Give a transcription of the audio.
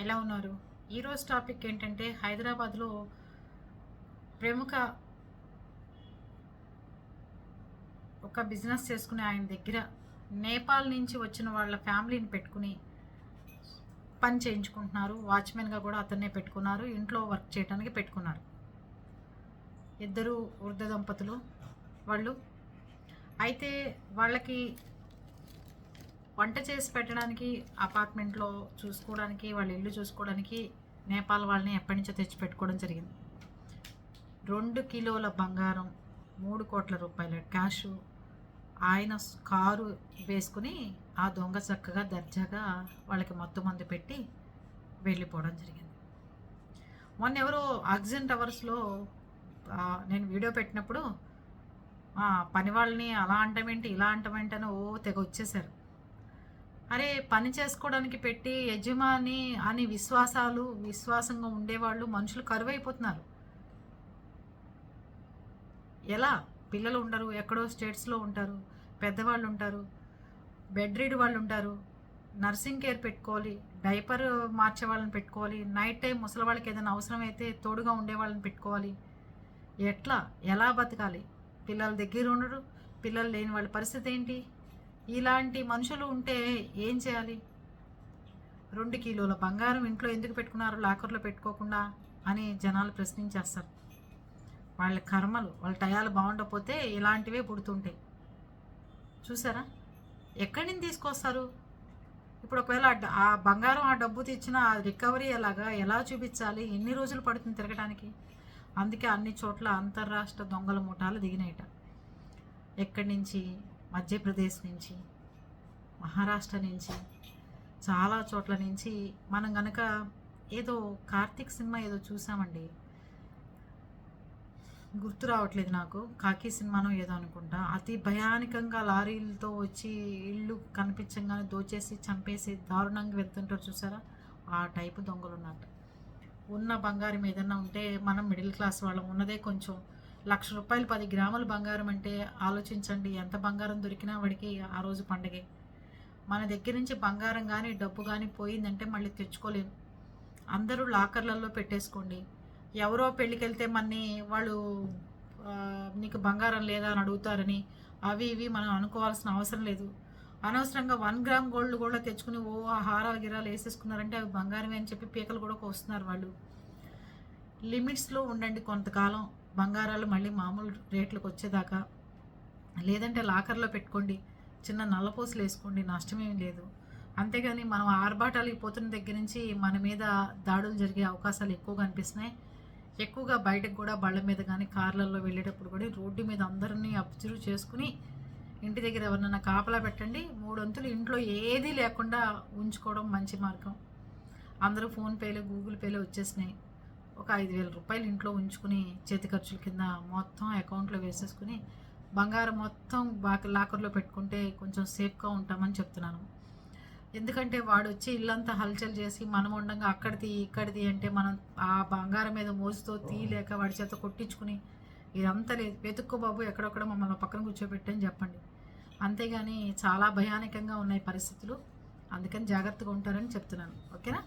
ఎలా ఉన్నారు? ఈరోజు టాపిక్ ఏంటంటే హైదరాబాద్లో ప్రముఖ ఒక బిజినెస్ చేసుకునే ఆయన దగ్గర నేపాల్ నుంచి వచ్చిన వాళ్ళ ఫ్యామిలీని పెట్టుకుని పని చేయించుకుంటున్నారు. వాచ్మెన్గా కూడా అతన్నే పెట్టుకున్నారు. ఇంట్లో వర్క్ చేయడానికి పెట్టుకున్నారు. ఇద్దరు వృద్ధ దంపతులు వాళ్ళు. అయితే వాళ్ళకి వంట చేసి పెట్టడానికి అపార్ట్మెంట్లో చూసుకోవడానికి వాళ్ళ ఇల్లు చూసుకోవడానికి నేపాల్ వాళ్ళని ఎప్పటి నుంచో తెచ్చి పెట్టుకోవడం జరిగింది. రెండు కిలోల బంగారం మూడు కోట్ల రూపాయల క్యాష్ ఆయన కారు వేసుకుని ఆ దొంగ చక్కగా దర్జాగా వాళ్ళకి మొత్తం మందు పెట్టి వెళ్ళిపోవడం జరిగింది. మొన్న ఎవరో ఆక్సిజన్ టవర్స్లో నేను వీడియో పెట్టినప్పుడు పని వాళ్ళని అలా అంటమేంటి ఇలా అంటమేంటి అని ఓ తెగ వచ్చేసారు. అరే పని చేసుకోవడానికి పెట్టి యజమాని అని విశ్వాసాలు విశ్వాసంగా ఉండేవాళ్ళు మనుషులు కరువైపోతున్నారు. ఎలా? పిల్లలు ఉండరు ఎక్కడో స్టేట్స్లో ఉంటారు పెద్దవాళ్ళు ఉంటారు బెడ్ రీడ్ వాళ్ళు ఉంటారు నర్సింగ్ కేర్ పెట్టుకోవాలి డైపర్ మార్చే వాళ్ళని పెట్టుకోవాలి నైట్ టైం ముసలి వాళ్ళకి ఏదైనా అయితే తోడుగా ఉండే వాళ్ళని పెట్టుకోవాలి. ఎట్లా? ఎలా బతకాలి? పిల్లల దగ్గర ఉండరు పిల్లలు లేని వాళ్ళ పరిస్థితి ఏంటి? ఇలాంటి మనుషులు ఉంటే ఏం చేయాలి? రెండు కిలోల బంగారం ఇంట్లో ఎందుకు పెట్టుకున్నారు లాకర్లో పెట్టుకోకుండా అని జనాలు ప్రశ్నించేస్తారు. వాళ్ళ కర్మలు వాళ్ళ టయాలు బాగుండకపోతే ఇలాంటివే పుడుతుంటాయి. చూసారా? ఎక్కడి నుంచి తీసుకొస్తారు? ఇప్పుడు ఒకవేళ ఆ బంగారం ఆ డబ్బు తెచ్చిన ఆ రికవరీ ఎలాగా ఎలా చూపించాలి? ఎన్ని రోజులు పడుతుంది తిరగడానికి అందుకే అన్ని చోట్ల అంతర్రాష్ట్ర దొంగల ముఠాలు దిగినాయట. ఎక్కడి నుంచి మధ్యప్రదేశ్ నుంచి మహారాష్ట్ర నుంచి చాలా చోట్ల నుంచి మనం గనక ఏదో కార్తీక్ సినిమా ఏదో చూసామండి. గుర్తు రావట్లేదు నాకు. కాకి సినిమానో ఏదో అనుకుంటా. అతి భయానకంగా లారీలతో వచ్చి ఇల్లు కనిపించగానే దోచేసి చంపేసి దారుణంగా వెళ్తుంటారు చూసారా? ఆ టైపు దొంగలు ఉన్నట్టు ఉన్న బంగారం ఏదన్నా ఉంటే మనం మిడిల్ క్లాస్ వాళ్ళం. ఉన్నదే కొంచెం లక్ష రూపాయలు పది గ్రాముల బంగారం అంటే ఆలోచించండి. ఎంత బంగారం దొరికినా వాడికి ఆ రోజు పండగే. మన దగ్గర నుంచి బంగారం కానీ డబ్బు కానీ పోయిందంటే మళ్ళీ తెచ్చుకోలేము అందరూ లాకర్లలో పెట్టేసుకోండి. ఎవరో పెళ్ళికి వెళ్తే మన్ని వాళ్ళు నీకు బంగారం లేదా అని అడుగుతారని అవి ఇవి మనం అనుకోవాల్సిన అవసరం లేదు. అనవసరంగా వన్ గ్రామ్ గోల్డ్ కూడా తెచ్చుకుని ఓ ఆ హారాలు గిరాలు వేసేసుకున్నారంటే అవి బంగారమే అని చెప్పి పీకలు కూడా కోస్తున్నారు వాళ్ళు. లిమిట్స్లో ఉండండి కొంతకాలం. బంగారాలు మళ్ళీ మామూలు రేట్లకు వచ్చేదాకా. లేదంటే లాకర్లో పెట్టుకోండి. చిన్న నల్లపూసలు వేసుకోండి. నష్టమేం లేదు. అంతేగాని మనం ఆర్భాటాలకి పోతున్న దగ్గర నుంచి మన మీద దాడులు జరిగే అవకాశాలు ఎక్కువగా అనిపిస్తున్నాయి. ఎక్కువగా బయటకు కూడా బళ్ళ మీద కానీ కార్లలో వెళ్ళేటప్పుడు కూడా రోడ్డు మీద అందరినీ అబ్జర్వ్ చేసుకుని ఇంటి దగ్గర ఎవరినైనా కాపలా పెట్టండి. మూడొంతులు ఇంట్లో ఏదీ లేకుండా ఉంచుకోవడం మంచి మార్గం. అందరూ ఫోన్పేలు గూగుల్ పేలు వచ్చేసినాయి. ఒక ఐదు వేల రూపాయలు ఇంట్లో ఉంచుకుని చేతి ఖర్చుల కింద మొత్తం అకౌంట్లో వేసేసుకుని బంగారం మొత్తం బాక లాకర్లో పెట్టుకుంటే కొంచెం సేఫ్గా ఉంటామని చెప్తున్నాను. ఎందుకంటే వాడు వచ్చి ఇల్లంతా హల్చల్ చేసి మనం ఉండగా అక్కడిది ఇక్కడిది అంటే మనం ఆ బంగారం మీద మోసుతో తీయలేక వాడి చేత కొట్టించుకుని ఇదంతా లేదు. వెతుక్కో బాబు ఎక్కడొక్కడ మమ్మల్ని పక్కన కూర్చోబెట్టని చెప్పండి. అంతేగాని చాలా భయానకంగా ఉన్నాయి పరిస్థితులు. అందుకని జాగ్రత్తగా ఉంటారని చెప్తున్నాను. ఓకేనా?